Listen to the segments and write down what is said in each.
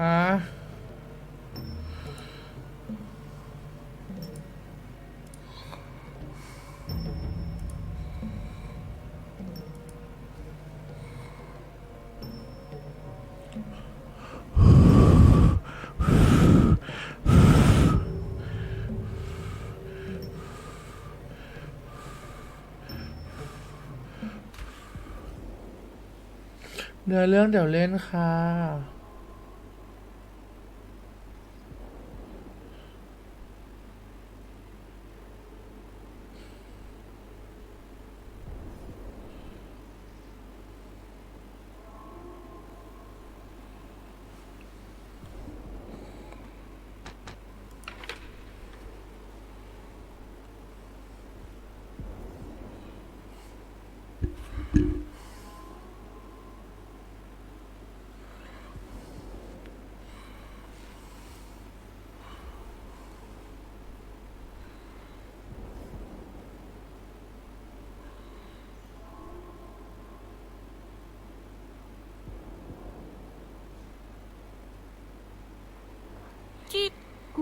ฮะเนื้อเรื่องเดี๋ยวเล่นค่ะ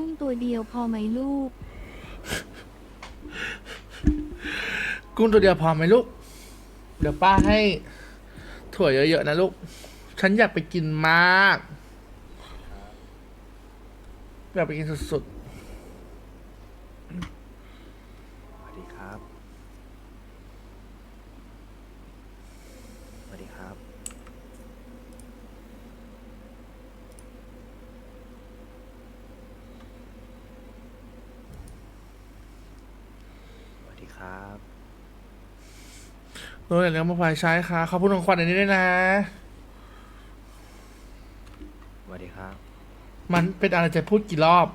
กุ้งตัวเดียวพอไหมลูก กุ้งตัวเดียวพอไหมลูก เดี๋ยวป้าให้ ถั่วเยอะๆนะลูก ฉันอยากไปกินมาก อยากไปกินสุดๆวัสดีครับ สวัสดีครับ สวัสดีครับ ๆรู้แต่เรื่องมาพายใช้ค่ะขอบคุณของขวัญอันนี้ด้วยนะ สวัสดีครับ มันเป็นอะไรจะพูดกี่รอบ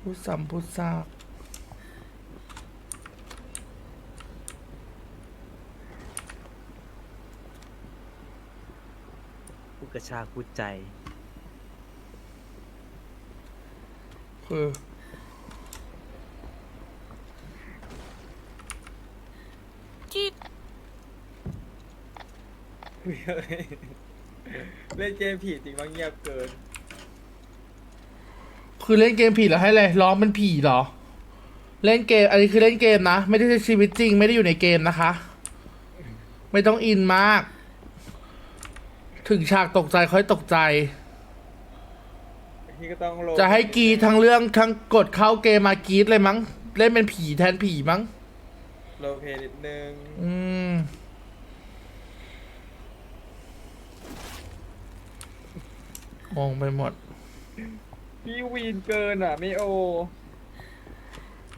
พูดซ้ำพูดซากพูดกระชากพูดใจ คือเล่นเกมผีจริงว่าเงียบเกิน คือเล่นเกมผีแล้วให้อะไรร้องเป็นผีเหรอ เล่นเกม อันนี้คือเล่นเกมนะ ไม่ได้ใช้ชีวิตจริง ไม่ได้อยู่ในเกมนะคะ ไม่ต้องอินมาก ถึงฉากตกใจค่อยตกใจ พี่ก็ต้องโลจะให้กรีดทั้งเรื่องทั้งกดเข้าเกมมากรีดเลยมั้ง เล่นเป็นผีแทนผีมั้ง โลเพนิดนึงอืม งงไปหมด พี่วีนเกินอะไม่โอ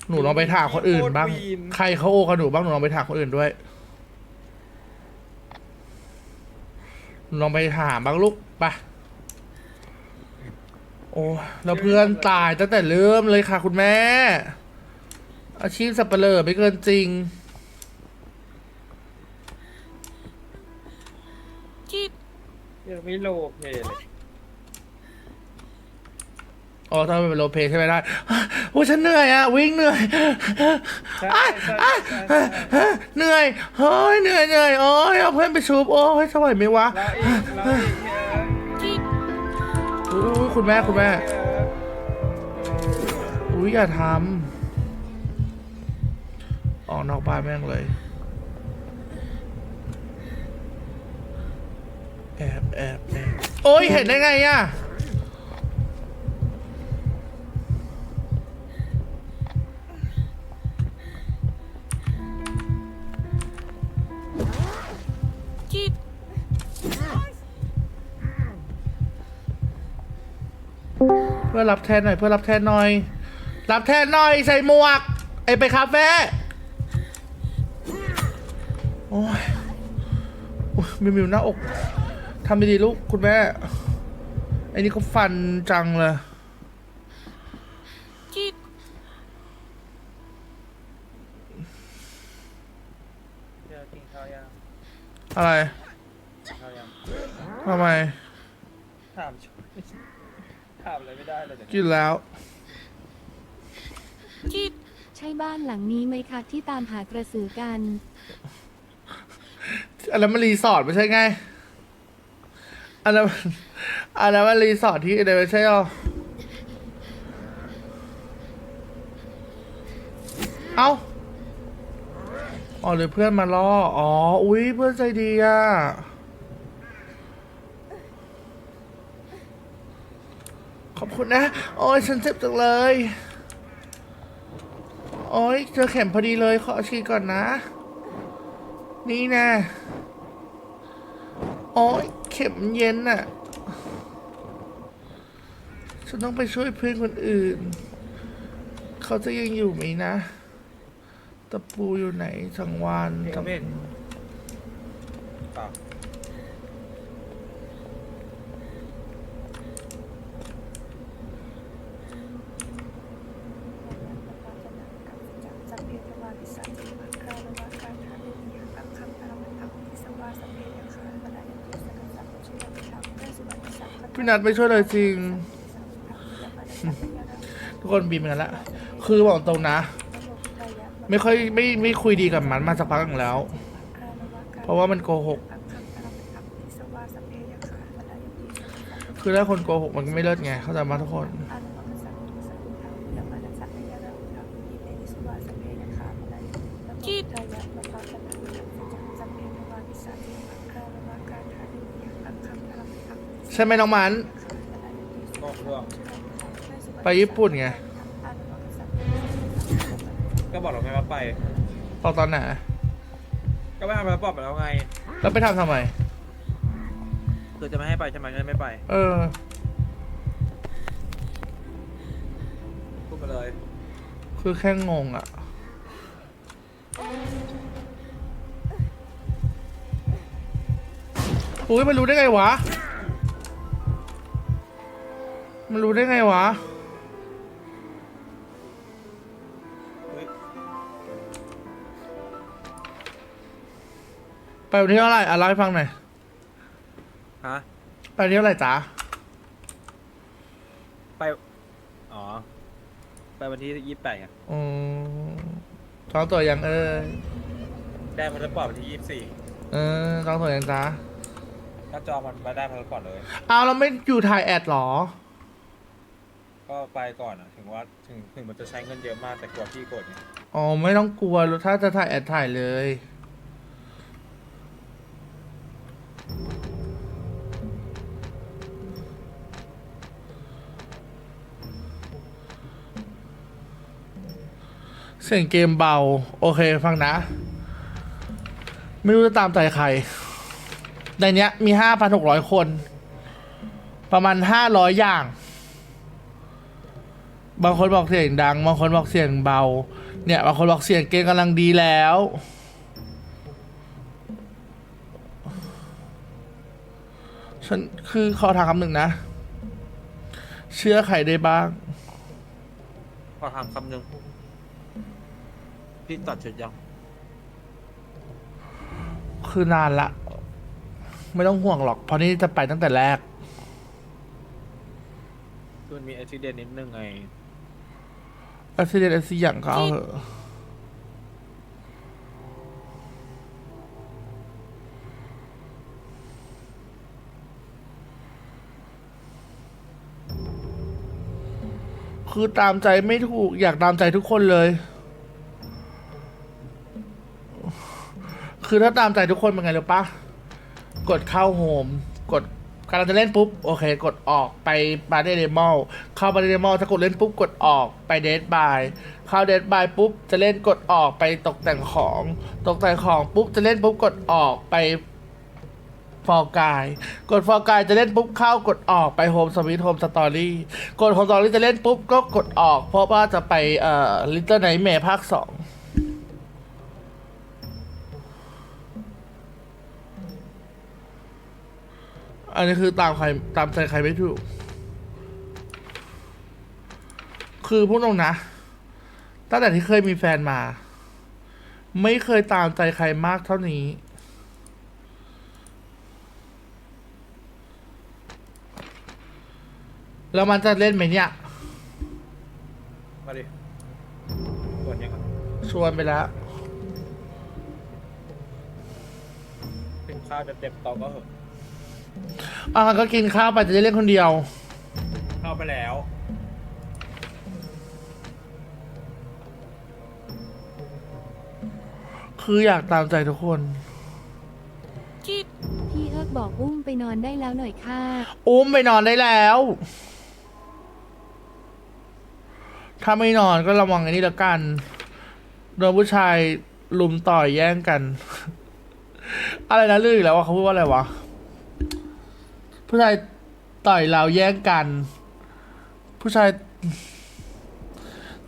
หนูลองไปถามคนอื่นบ้าง โคตรวีน ใครเขาโอกับหนูบ้างหนูลองไปถามคนอื่นด้วยหนูลองไปถามบ้างลูกไป โอ้แล้วเพื่อนตายตั้งแต่เริ่มเลยค่ะ คุณแม่ อาชีพสับเปลือไม่เกินจริงยังไม่โลเพเลยอ๋อถ้าเป็นโรลเพลย์ใช่ไหมได้โอ้ฉันเหนื่อยอะวิ่งเหนื่อยใช่ใช่ใช่ใช่เหนื่อยเฮ้ยเหนื่อยเหนื่อยโอ้ยเอาเพื่อนไปชุบโอ้ยสวยไหมวะเราอีกเราอีกเนี่ย คุณแม่คุณแม่อุ้ยอย่าทำออกนอกบ้านแม่งเลยแอบแอบแอบโอ้ยเห็นได้ไงอะ รับแทนหน่อยเพื่อรับแทนหน่อย รับแทนหน่อยใส่หมวก ไอไปคาเฟ่โอ้ยโอ้ยมิวมิวหน้าอกทำไม่ดีลูกคุณแม่ไอ้นี่เขาฟันจังเลยเดี๋ยวกินข้าวยังอะไรกินข้าวยังทำไมถาม ช่วยถามอะไรไม่ได้เลยเนี่ยกินแล้ว ใช่บ้านหลังนี้ไหมคะที่ตามหากระสือกัน อันนั้นมันรีสอร์ทไม่ใช่ไง อันนั้นมันอันนั้นมันรีสอร์ทที่ไหนไม่ใช่หรอ เอ้า อ๋อหรือเพื่อนมาล่อ อ๋อ อุ๊ย เพื่อนใจดีอะ ขอบคุณนะ โอ้ยฉันเจ็บจังเลย โอ้ยเจอเข็มพอดีเลย ขอฉีดก่อนนะ นี่นะ โอ้ยเข็มเย็นน่ะ ฉันต้องไปช่วยเพื่อนคนอื่น เขาจะยังอยู่ไหมนะ ตะปูอยู่ไหนสังวานก่งตะเม่นเป พี่นัทไม่ช่วยเลยจริง ทุกคนบีมกันละคือบอกตรงนะ ไม่ค่อยไม่ไม่คุยดีกับมันมาสักพักหนึ่งแล้ว เพราะว่ามันโกหก คือถ้าคนโกหกมันไม่เลิศไง เข้าใจมาทุกคน ช่ไหมน้องมันก็เครื่องไปญี่ปุ่นไงก็บอกเราไม่ว่าไป ตอนตอนไหนก็ไม่ทำอะไรบอกไปแล้วไงแล้วไปทำทำไมคือจะไม่ให้ไปใช่ไหมก็ไม่ไปเออพูดไปเลยคือแค่งงอะอุ้ยมันรู้ได้ไงวะ มันรู้ได้ไงวะเฮ้ยไปวันที่เท่าไหร่อะเล่าให้ฟังหน่อย ฮะ ไปวันที่เท่าไหร่จ๊ะไป อ๋อ ไปวันที่ยี่สิบแปดไงอืมจองตัวยังเออ ได้พาสปอร์ตวันที่ยี่สิบสี่เออจองตัวยังจ๊ะ ก็จองมันมาได้พาสปอร์ตเลย เอาเราไม่อยู่ถ่ายแอดหรอ ก็ไปก่อนอะถึงว่าถึงถึงมันจะใช้เงินเยอะมากแต่กลัวพี่กดไงอ๋อไม่ต้องกลัวถ้าจะถ่ายแอดถ่ายเลย เสียงเกมเบา โอเคฟังนะ ไม่รู้จะตามใจใคร ในเนี้ยมีห้าพันหกร้อยคน ประมาณห้าร้อยอย่าง บางคนบอกเสียงดัง บางคนบอกเสียงเบา เนี่ยบางคนบอกเสียงเกงกำลังดีแล้ว ฉันคือขอถามคำหนึ่งนะ เชื่อใครได้บ้าง ขอถามคำหนึ่งพี่ตัดชุดยัง คือนานละ ไม่ต้องห่วงหรอก เพราะนี่จะไปตั้งแต่แรก คือมันมีอุบิเหตุนิดนึงไง อัศเดนอัศอย่างเอาเถอะคือตามใจไม่ถูก อยากตามใจทุกคนเลย คือถ้าตามใจทุกคนเป็นไงรู้ปะ กดเข้าโฮม กด กำลังจะเล่นปุ๊บ โอเค กดออกไปบาร์เดเดมอลเข้าบาร์เดเดมอลถ้ากดเล่นปุ๊บ กดออกไปเดทบายเข้าเดทบายปุ๊บ จะเล่นกดออกไปตกแต่งของ ตกแต่งของปุ๊บ จะเล่นปุ๊บ กดออกไปฟอร์กายกดฟอร์กายจะเล่นปุ๊บเข้ากดออกไปโฮมสวิตโฮมสตอรี่กดโฮมสตอรี่จะเล่นปุ๊บ ก็กดออก เพราะว่าจะไปเอ่อลิตเติ้ลไนท์แมร์ภาคสอง อันนี้คือตามใครตามใจใครไม่ถูก คือพูดตรงนะตั้งแต่ที่เคยมีแฟนมา ไม่เคยตามใจใครมากเท่านี้ แล้วมันจะเล่นไหมเนี่ย มาดิกดยังไงชวนไปแล้วถึงข้าวจะเต็มโตะก็เหอะ อะก็กินข้าวไปจะได้เล่นคนเดียว เข้าไปแล้ว คืออยากตามใจทุกคน พี่เอิกบอกอุ้มไปนอนได้แล้วหน่อยค่ะ อุ้มไปนอนได้แล้ว ถ้าไม่นอนก็ระวังอันนี้ละกัน โดนผู้ชายลุมต่อยแย่งกัน อะไรนะลืมอีกแล้วว่าเขาพูดว่าอะไรวะ ผู้ชายต่อยเราแย่งกัน ผู้ชาย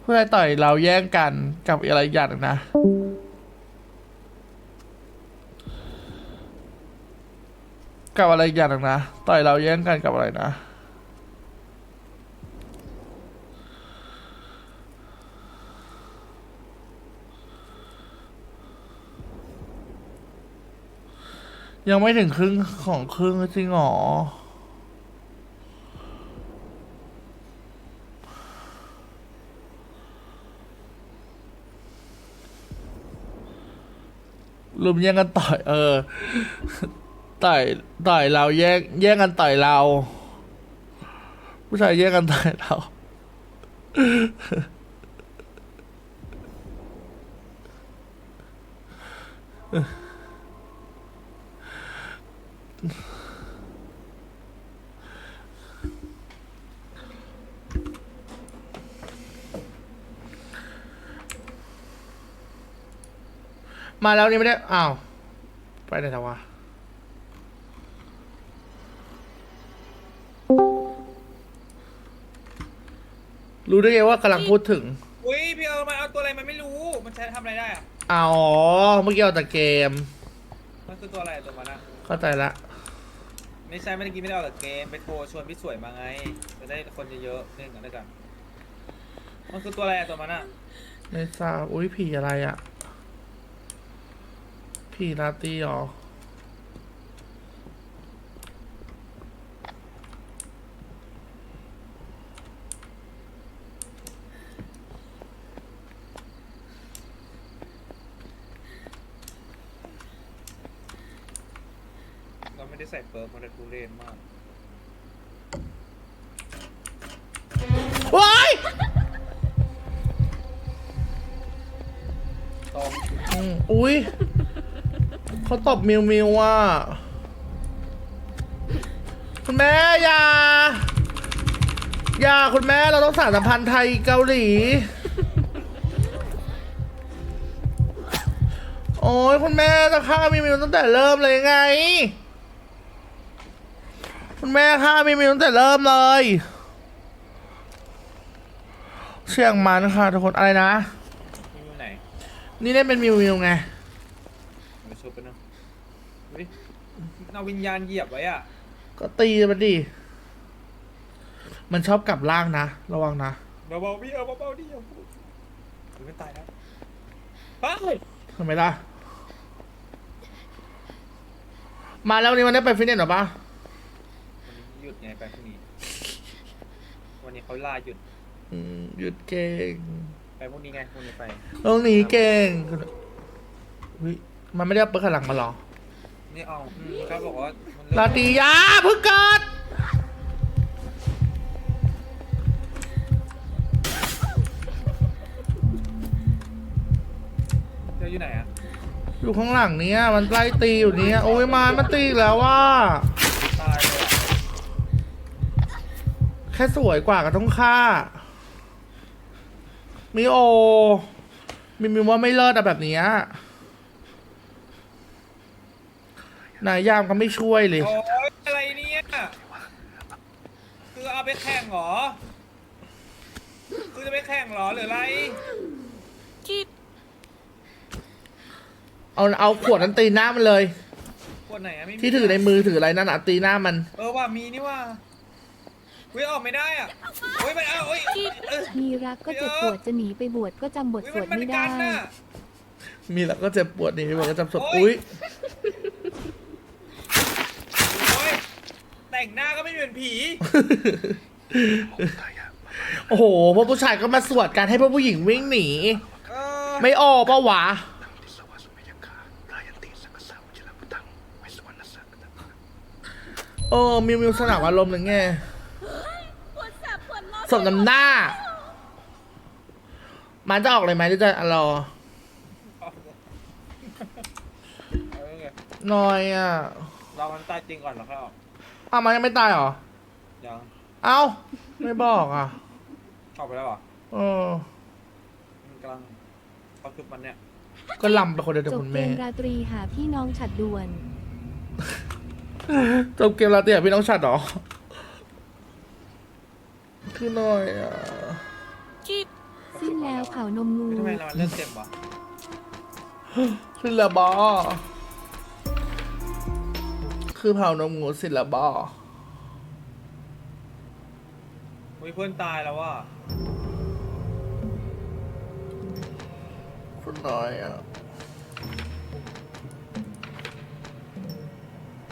ผู้ชายต่อยเราแย่งกันกับอะไรอย่างหนึ่งนะกับอะไรอีกอย่างหนึ่งนะต่อยเราแย่งกันกับอะไรนะ ยังไม่ถึงครึ่งของครึ่งจริงเหรอลุมแย่งกันต่อย เออ ต่อยต่อยเราแย่งแย่งกันต่อยเรา ผู้ชายแย่งกันต่อยเรา มาแล้วนี่ไม่ได้ อ้าว ไปไหนแล้ววะรู้ได้ไงว่ากำลังพูดถึง อุ้ยพี่เออมันเอาตัวอะไรมันไม่รู้ มันใช้ทำอะไรได้อะอ๋อ เมื่อกี้เอาแต่เกมมัน คือตัวอะไรตัวมันอะเข้าใจละไม่ใช่ไม่ได้กินไม่ได้เอาแต่เกมไปโทรชวนพี่สวยมาไงจะได้คนเยอะๆเล่นกันด้วยกันมันคือตัวอะไรอะตัวมันอะไม่ทราบอุ้ยผีอะไรอะ่ะผีลาตรีเหรอ ไม่ได้ใส่เปิร์กมันเลยทุเรศมาก ว้ายตรงอืมอุ้ยเขาตบมิวมิวอะคุณแม่อย่าอย่าคุณแม่เราต้องสานสัมพันธ์ไทยเกาหลี โอ้ยคุณแม่จะฆ่ามิวมิวตั้งแต่เริ่มเลยไง คุณแม่ฆ่ามิวมิวตั้งแต่เริ่มเลยเชียงมันค่ะทุกคนอะไรนะมีอยู่ไหนนี่เล่นเป็นมิวมิวไงมาชุบไปหนึงเฮ้ยเอาวิญญาณเหยียบไว้อะก็ตีมันดิ มันชอบกลับล่างนะ ระวังนะ เบาๆพี่เออเบาๆดิอย่าพูดหรือไม่ตายแล้วเฮ้ยทำไมล่ะ มาแล้ววันนี้มันได้ไปฟิตเนสหรอปะวันนี้ห ยุดไงไปพรุ่งนี้ วันนี้เขาลาหยุด อืมหยุดเก่งไปพรุ่งนี้ไงพรุ่งนี้ไป ตรงนี้เก่งอุ๊ยมันไม่ได้เอาเปิดข้างหลังมาหรอ นี่เอาอืมเขาบอกว่ามันเลิกลาตียาเพิ่งเกิดเดี๋ยวอยู่ไหนอะอยู่ข้างหลังเนี้ยมันไล่ตีอยู่เนี้ยโอ้ยมามันตีอีกแล้วว่า ตายเลยอะ แค่สวยกว่าก็ต้องฆ่า มิโอ มิมิวว่าไม่เลิศอะแบบเนี้ยนายยามก็ไม่ช่วยเลย โอ้ยอะไรเนี่ย คือเอาไปแข่งเหรอ คือจะไปแข่งเหรอหรืออะไรเอาเอาขวดนั้นตีหน้ามันเลย คนไหนอะไม่มีที่ถือในมือถืออะไรนั่นอะตีหน้ามัน เออว่ามีนี่ว่า เฮ้ยออกไม่ได้อะเฮ้ยมันเอาเฮ้ยเออมีรักก็เจ็บปวดจะหนีไปบวชก็จำบทเฮ้ยสมัวนดมันไม่กัได้ นน่ะมีแล้วก็เจ็บปวดนี่มีบอกก็จำศพโอ๊ยอุ้ยโอ้ยแต่งหน้าก็ไม่เป็นผีโอ้โหพวกผู้ชายก็มาสวดกันให้พวกผู้หญิงวิ่งหนี เออไม่ออกปะวะ เออมิวมิวสนามอารมณ์หรือไง สมน้ำหน้า มันจะออกเลยไหมหรือจะรอเออไงหน้อยอะเรามันตายจริงก่อนแล้วค่อยออกอ้าวมันยังไม่ตายเหรอ ยังเอ้า ไม่บอกอะออกไปแล้วเหรอเออ มันกำลังเขาคือมันเนี่ยก็ลำไปคนเดียวจแต่บคุณเกแม่ มราตรีหาพี่น้องฉัดด่วน จบเกมลาเตียพี่น้องชัดเหรอ คือหน่อยอะสิ้นแล้วเผานมงูทำไมเรามันเลือดเต็มวะคือละบอคือเผานมงูสิละบอมีเพื่อนตายแล้วว่ะ คุณน้อยอะ